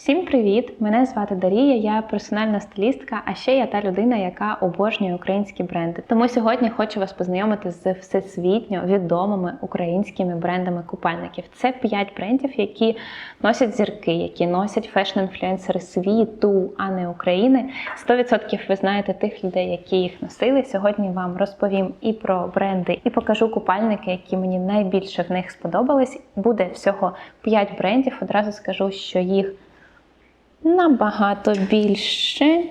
Всім привіт! Мене звати Дарія, я персональна стилістка, а ще я та людина, яка обожнює українські бренди. Тому сьогодні хочу вас познайомити з всесвітньо відомими українськими брендами купальників. Це 5 брендів, які носять зірки, які носять фешн-інфлюенсери світу, а не України. 100% ви знаєте тих людей, які їх носили. Сьогодні вам розповім і про бренди, і покажу купальники, які мені найбільше в них сподобались. Буде всього 5 брендів. Одразу скажу, що їх набагато більше.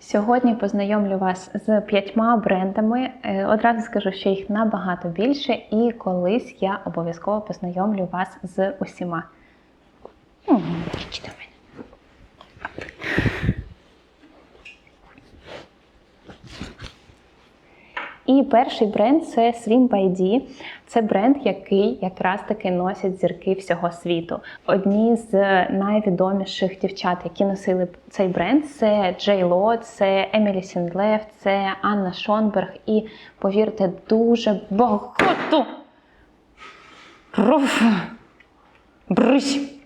Сьогодні познайомлю вас з п'ятьма брендами. Е, Одразу скажу, що їх набагато більше, і колись я обов'язково познайомлю вас з усіма. М, ідіть до мене. І перший бренд це Swim by D. Це бренд, який якраз таки носять зірки всього світу. Одні з найвідоміших дівчат, які носили цей бренд, це Джей Ло, це Емілі Сіндлев, це Анна Шонберг. І повірте, дуже багато. Брись.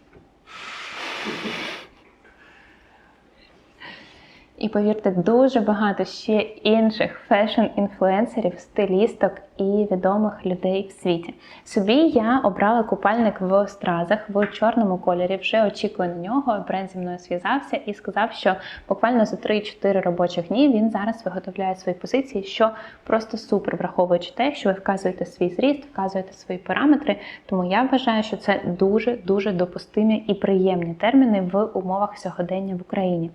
І повірте, дуже багато ще інших фешн-інфлюенсерів, стилісток і відомих людей в світі. Собі я обрала купальник в стразах в чорному кольорі. Вже очікую на нього. Бренд зі мною зв'язався і сказав, що буквально за 3-4 робочих дні він зараз виготовляє свої позиції, що просто супер, враховуючи те, що ви вказуєте свій зріст, вказуєте свої параметри. Тому я вважаю, що це дуже дуже допустимі і приємні терміни в умовах сьогодення в Україні.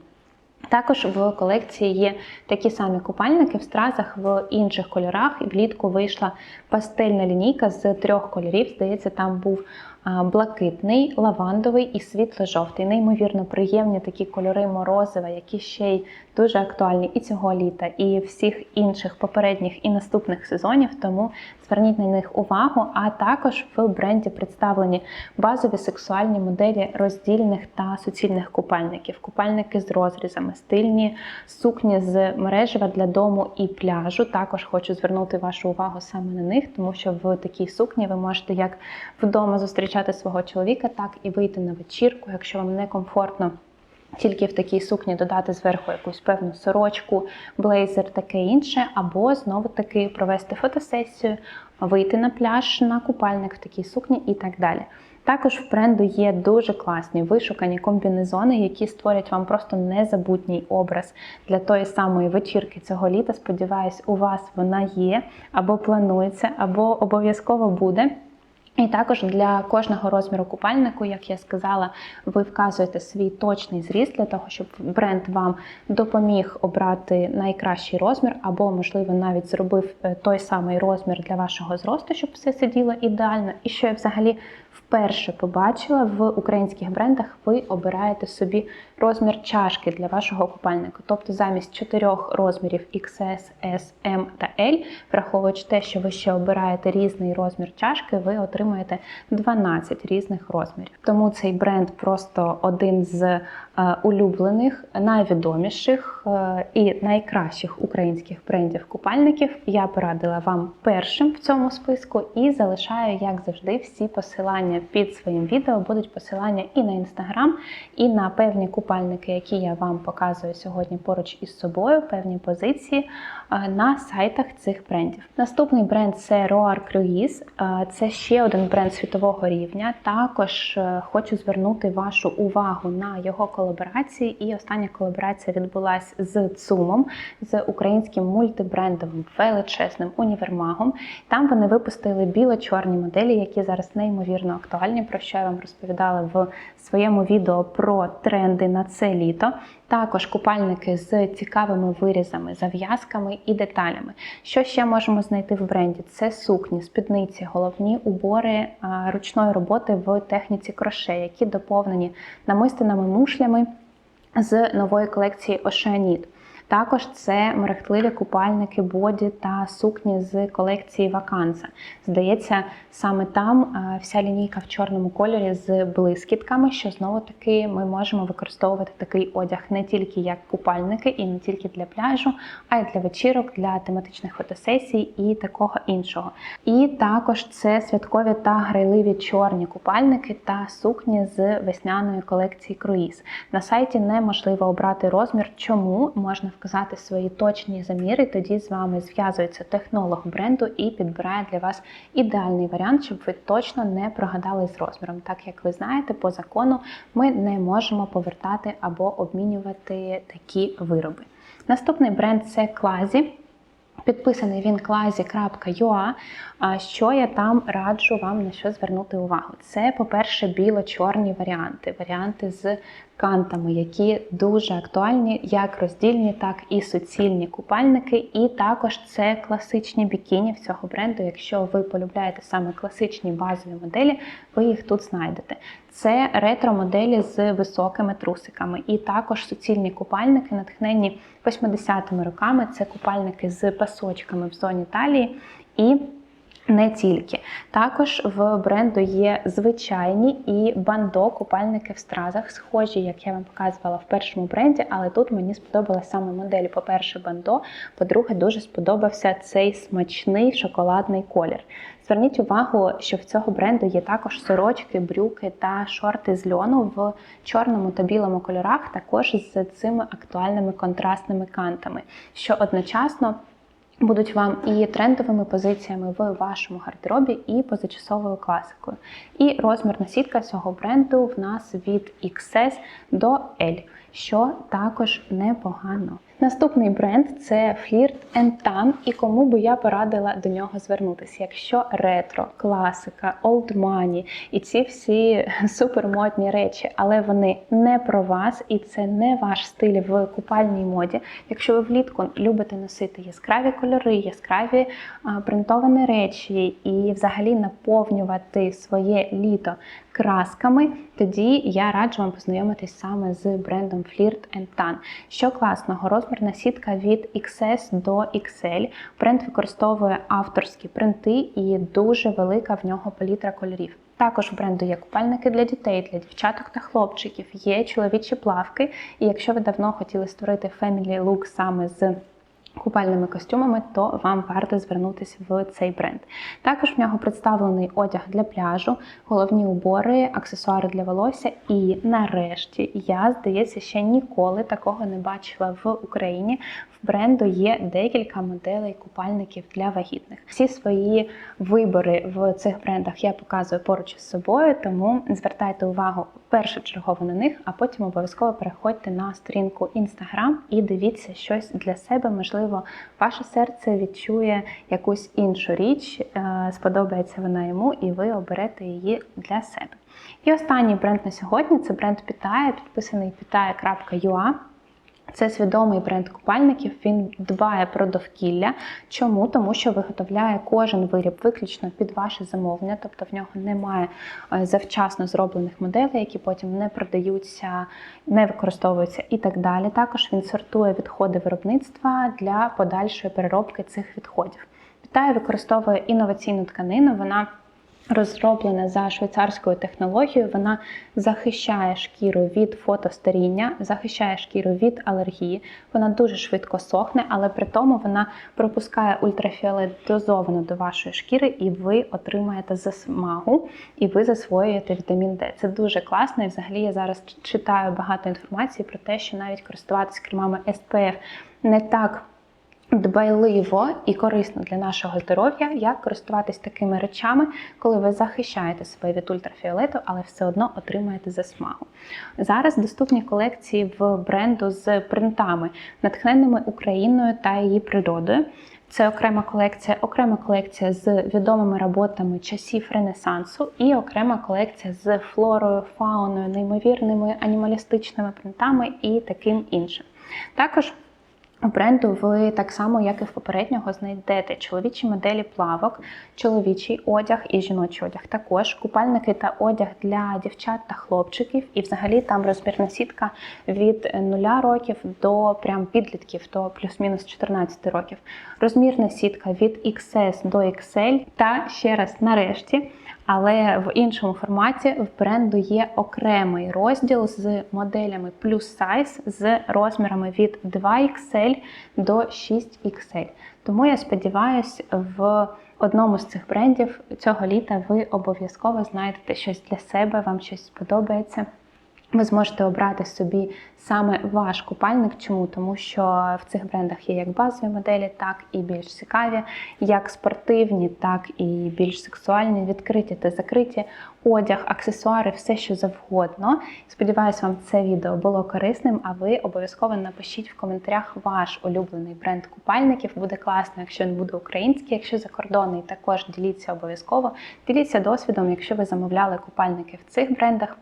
Також в колекції є такі самі купальники в стразах в інших кольорах. І влітку вийшла пастельна лінійка з трьох кольорів. Здається, там був блакитний, лавандовий і світло-жовтий. Неймовірно приємні такі кольори морозива, які ще й дуже актуальні і цього літа, і всіх інших попередніх і наступних сезонів. Тому зверніть на них увагу. А також в бренді представлені базові сексуальні моделі роздільних та суцільних купальників, купальники з розрізами, стильні сукні з мережева для дому і пляжу. Також хочу звернути вашу увагу саме на них, тому що в такій сукні ви можете як вдома зустрічати свого чоловіка, так і вийти на вечірку, якщо вам некомфортно. Тільки в такій сукні додати зверху якусь певну сорочку, блейзер, таке інше, або знову таки провести фотосесію, вийти на пляж, на купальник в такій сукні і так далі. Також в бренду є дуже класні вишукані комбінезони, які створять вам просто незабутній образ для тої самої вечірки цього літа. Сподіваюсь, у вас вона є, або планується, або обов'язково буде. І також для кожного розміру купальнику, як я сказала, ви вказуєте свій точний зріст для того, щоб бренд вам допоміг обрати найкращий розмір, або, можливо, навіть зробив е, той самий розмір для вашого зросту, щоб все сиділо ідеально. І що я взагалі вперше побачила в українських брендах, ви обираєте собі розмір чашки для вашого купальника. Тобто замість чотирьох розмірів XS, S, M та L, враховуючи те, що ви ще обираєте різний розмір чашки, ви отримуєте 12 різних розмірів. Тому цей бренд просто один з е, улюблених, найвідоміших е, і найкращих українських брендів купальників. Я порадила вам першим в цьому списку і залишаю, як завжди, всі посилання під своїм відео. Будуть посилання і на інстаграм, і на певні купальники, які я вам показую сьогодні поруч із собою, певні позиції е, на сайтах цих брендів. Наступний бренд це Roar Cruise. Е, Це ще один бренд світового рівня. Також е, хочу звернути вашу увагу на його колаборації. І остання колаборація відбулася з ЦУМом, з українським мультибрендовим величезним універмагом. Там вони випустили біло-чорні моделі, які зараз неймовірно актуальні, про що я вам розповідала в своєму відео про тренди на це літо. Також купальники з цікавими вирізами, зав'язками і деталями. Що ще можемо знайти в бренді? Це сукні, спідниці, головні убори ручної роботи в техніці кроше, які доповнені намистинами мушлями з нової колекції Oceanid. Також це мерехтливі купальники боді та сукні з колекції Ваканса. Здається, саме там е, вся лінійка в чорному кольорі з блискітками, що знову таки ми можемо використовувати такий одяг не тільки як купальники і не тільки для пляжу, а й для вечірок, для тематичних фотосесій і такого іншого. І також це святкові та грайливі чорні купальники та сукні з весняної колекції круїз. На сайті неможливо обрати розмір, чому можна вказати свої точні заміри. Тоді з вами зв'язується технолог бренду і підбирає для вас ідеальний варіант, щоб ви точно не прогадали з розміром. Так як ви знаєте, по закону ми не можемо повертати або обмінювати такі вироби. Наступний бренд це Клазі. Підписаний він клазі.ua. Що я там раджу вам на що звернути увагу? Це, по-перше, біло-чорні варіанти, варіанти з кантами, які дуже актуальні, як роздільні, так і суцільні купальники. І також це класичні бікіні цього бренду. Якщо ви полюбляєте саме класичні базові моделі, ви їх тут знайдете. Це ретро-моделі з високими трусиками, і також суцільні купальники, натхнені 80-ми роками. Це купальники з пасочками в зоні талії і не тільки. Також в бренду є звичайні і бандо купальники в стразах, схожі, як я вам показувала в першому бренді, але тут мені сподобалася саме модель. По-перше, бандо, по-друге, дуже сподобався цей смачний шоколадний колір. Зверніть увагу, що в цього бренду є також сорочки, брюки та шорти з льону в чорному та білому кольорах, також з цими актуальними контрастними кантами, що одночасно будуть вам і трендовими позиціями в вашому гардеробі, і позачасовою класикою. І розмірна сітка цього бренду в нас від XS до L, що також непогано. Наступний бренд це Flirt Tan, і кому би я порадила до нього звернутися. Якщо ретро, класика, old money і ці всі супермодні речі, але вони не про вас і це не ваш стиль в купальній моді. Якщо ви влітку любите носити яскраві кольори, яскраві принтовані речі і взагалі наповнювати своє літо красками, тоді я раджу вам познайомитись саме з брендом Flirt Tan. Що класного, розмірна сітка від XS до XL. Бренд використовує авторські принти і дуже велика в нього палітра кольорів. Також в бренду є купальники для дітей, для дівчаток та хлопчиків, є чоловічі плавки. І якщо ви давно хотіли створити family look саме з купальними костюмами, то вам варто звернутися в цей бренд. Також в нього представлений одяг для пляжу, головні убори, аксесуари для волосся. І нарешті я, здається, ще ніколи такого не бачила в Україні. В бренду є декілька моделей купальників для вагітних. Всі свої вибори в цих брендах я показую поруч із собою, тому звертайте увагу першочергово на них, а потім обов'язково переходьте на сторінку Instagram і дивіться щось для себе. Можливо, ваше серце відчує якусь іншу річ, е, сподобається вона йому, і ви оберете її для себе. І останній бренд на сьогодні це бренд Pitaya, підписаний pitaya.ua. Це свідомий бренд купальників. Він дбає про довкілля. Чому? Тому що виготовляє кожен виріб виключно під ваше замовлення, тобто в нього немає е, завчасно зроблених моделей, які потім не продаються, не використовуються і так далі. Також він сортує відходи виробництва для подальшої переробки цих відходів. Вітаю використовує інноваційну тканину. Вона Розроблена за швейцарською технологією, вона захищає шкіру від фотостаріння, захищає шкіру від алергії. Вона дуже швидко сохне, але при тому вона пропускає ультрафіолет дозовано до вашої шкіри, і ви отримаєте засмагу, і ви засвоюєте вітамін Д. Це дуже класно. І взагалі я зараз читаю багато інформації про те, що навіть користуватися кремами SPF не так дбайливо і корисно для нашого здоров'я, як користуватись такими речами, коли ви захищаєте себе від ультрафіолету, але все одно отримаєте засмагу. Зараз доступні колекції в бренду з принтами, натхненими Україною та її природою. Це окрема колекція, окрема колекція з відомими роботами часів Ренесансу і окрема колекція з флорою, фауною, неймовірними анімалістичними принтами і таким іншим. Також бренду ви так само, як і в попереднього, знайдете чоловічі моделі плавок, чоловічий одяг і жіночий одяг. Також купальники та одяг для дівчат та хлопчиків. І взагалі там розмірна сітка від 0 років до прям підлітків, до плюс-мінус 14 років. Розмірна сітка від XS до XL. Та ще раз нарешті. Але в іншому форматі в бренду є окремий розділ з моделями плюс сайз з розмірами від 2XL до 6XL. Тому я сподіваюся, в одному з цих брендів цього літа ви обов'язково знайдете щось для себе, вам щось сподобається. Ви зможете обрати собі саме ваш купальник. Чому? Тому що в цих брендах є як базові моделі, так і більш цікаві, як спортивні, так і більш сексуальні, відкриті та закриті одяг, аксесуари, все що завгодно. Сподіваюсь, вам це відео було корисним. А ви обов'язково напишіть в коментарях ваш улюблений бренд купальників. Буде класно, якщо він буде український, якщо закордонний, також діліться обов'язково. Діліться досвідом, якщо ви замовляли купальники в цих брендах.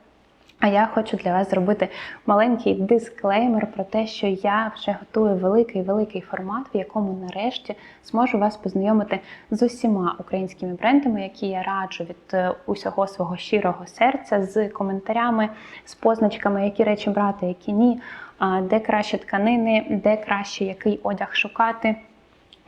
А я хочу для вас зробити маленький дисклеймер про те, що я вже готую великий великий формат, в якому нарешті зможу вас познайомити з усіма українськими брендами, які я раджу від е, усього свого щирого серця, з коментарями, з позначками, які речі брати, які ні, де краще тканини, де краще який одяг шукати.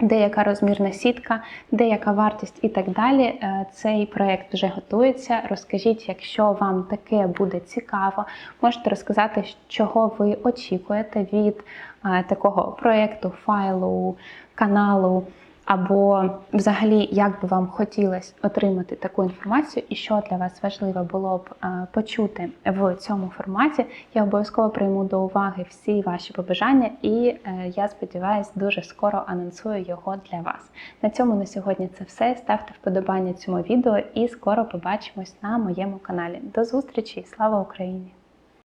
Де яка розмірна сітка, деяка вартість і так далі. Е, Цей проєкт вже готується. Розкажіть, якщо вам таке буде цікаво, можете розказати, чого ви очікуєте від е, такого проєкту, файлу, каналу. Або взагалі, як би вам хотілося отримати таку інформацію, і що для вас важливо було б е, почути в цьому форматі, я обов'язково прийму до уваги всі ваші побажання, і е, я сподіваюся, дуже скоро анонсую його для вас. На цьому на сьогодні це все. Ставте вподобання цьому відео і скоро побачимось на моєму каналі. До зустрічі! Слава Україні!